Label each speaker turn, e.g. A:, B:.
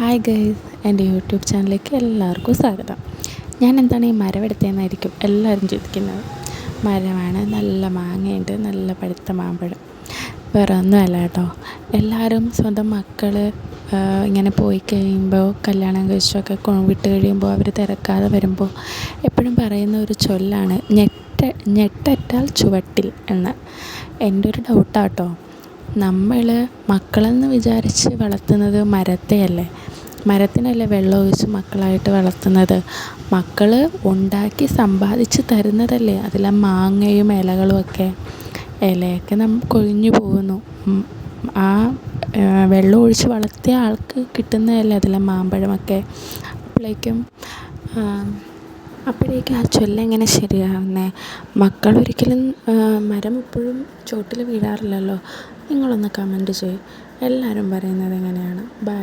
A: Hi guys എന്റെ YouTube ചാനലിലേക്ക് എല്ലാവർക്കും സ്വാഗതം. ഞാൻ എന്താണ് ഈ മരം എടുത്തതെന്നായിരിക്കും എല്ലാവരും ചിന്തിക്കുന്നത്. മരമാണ് നല്ല മാങ്ങയുണ്ട് നല്ല പഴുത്ത മാമ്പഴം. വേറെ ഒന്നുമല്ല കേട്ടോ. എല്ലാവരും സ്വന്തം മക്കൾ ഇങ്ങനെ പോയി കഴിയുമ്പോൾ കല്യാണം കഴിച്ചൊക്കെ വിട്ട് കഴിയുമ്പോൾ അവർ തിരക്കാതെ വരുമ്പോൾ എപ്പോഴും പറയുന്ന ഒരു ചൊല്ലാണ് ഞെട്ട ഞെട്ടറ്റാൽ ചുവട്ടിൽ എന്ന്. എന്റെ ഒരു ഡൗട്ടാട്ടോ നമ്മൾ മക്കളെന്ന് വിചാരിച്ച് വളർത്തുന്നത് മരത്തെയല്ലേ? മരത്തിനല്ലേ വെള്ളം ഒഴിച്ച് മക്കളായിട്ട് വളർത്തുന്നത്? മക്കൾ ഉണ്ടാക്കി സമ്പാദിച്ച് തരുന്നതല്ലേ? അതിലെ മാങ്ങയും ഇലകളും ഒക്കെ. ഇലയൊക്കെ കൊഴിഞ്ഞു പോകുന്നു. ആ ആ, വെള്ളം ഒഴിച്ച് വളർത്തിയ ആൾക്ക് കിട്ടുന്നതല്ലേ അതിലെ മാമ്പഴമൊക്കെ? അപ്പോഴേക്കും അപ്പോഴേക്കും ആ ചൊല്ലെങ്ങനെ ശരിയാവുന്നത് മക്കളൊരിക്കലും മരം എപ്പോഴും ചോട്ടിൽ വീഴാറില്ലല്ലോ? നിങ്ങളൊന്ന് കമന്റ് ചെയ്യ്. എല്ലാവരും പറയുന്നത് എങ്ങനെയാണ്? ബൈ